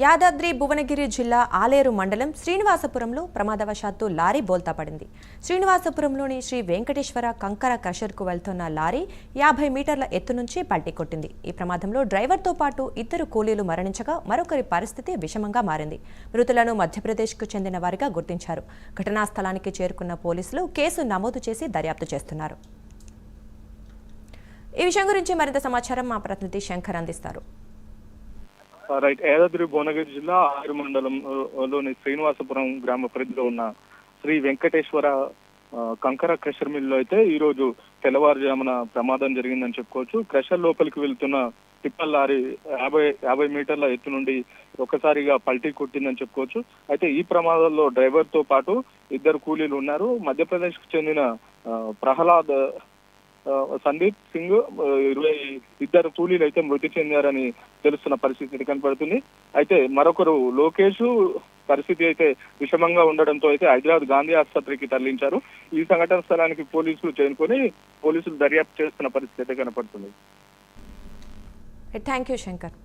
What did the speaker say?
యాదాద్రి భువనగిరి జిల్లా ఆలేరు మండలం శ్రీనివాసపురంలో ప్రమాదవశాత్తు లారీ బోల్తా పడింది. శ్రీనివాసపురంలోని శ్రీ వెంకటేశ్వర కంకర క్రషర్కు వెళ్తున్న లారీ యాభై మీటర్ల ఎత్తు నుంచి పల్టీ కొట్టింది. ఈ ప్రమాదంలో డ్రైవర్తో పాటు ఇద్దరు కూలీలు మరణించగా మరొకరి పరిస్థితి విషమంగా మారింది. మృతులను మధ్యప్రదేశ్కు చెందిన వారిగా గుర్తించారు. ఘటనా స్థలానికి చేరుకున్న పోలీసులు కేసు నమోదు చేసి దర్యాప్తు చేస్తున్నారు. ఈ విషయం గురించి మరింత సమాచారం మా ప్రతినిధి శంకర్ అందిస్తారు. రైట్ యాదాద్రి భువనగిరి జిల్లా ఆరు మండలం లోని శ్రీనివాసపురం గ్రామ పరిధిలో ఉన్న శ్రీ వెంకటేశ్వర కంకర క్రషర్ మిల్లో అయితే ఈ రోజు తెల్లవారుజామున ప్రమాదం జరిగిందని చెప్పుకోవచ్చు. క్రషర్ లోపలికి వెళ్తున్న టిప్పర్ లారీ యాభై యాభై మీటర్ల ఎత్తు నుండి ఒక్కసారిగా పల్టీ కొట్టిందని చెప్పుకోవచ్చు. అయితే ఈ ప్రమాదంలో డ్రైవర్తో పాటు ఇద్దరు కూలీలు ఉన్నారు. మధ్యప్రదేశ్కు చెందిన ప్రహ్లాద్ సందీప్ సింగ్ ఇరవై ఇద్దరు కూలీలు అయితే మృతి చెందారని తెలుస్తున్న పరిస్థితి కనపడుతుంది. అయితే మరొకరు లోకేష్ పరిస్థితి అయితే విషమంగా ఉండడంతో అయితే హైదరాబాద్ గాంధీ ఆసుపత్రికి తరలించారు. ఈ సంఘటన స్థలానికి పోలీసులు చేరుకొని పోలీసులు దర్యాప్తు చేస్తున్న పరిస్థితి అయితే కనపడుతుంది. Thank you Shankar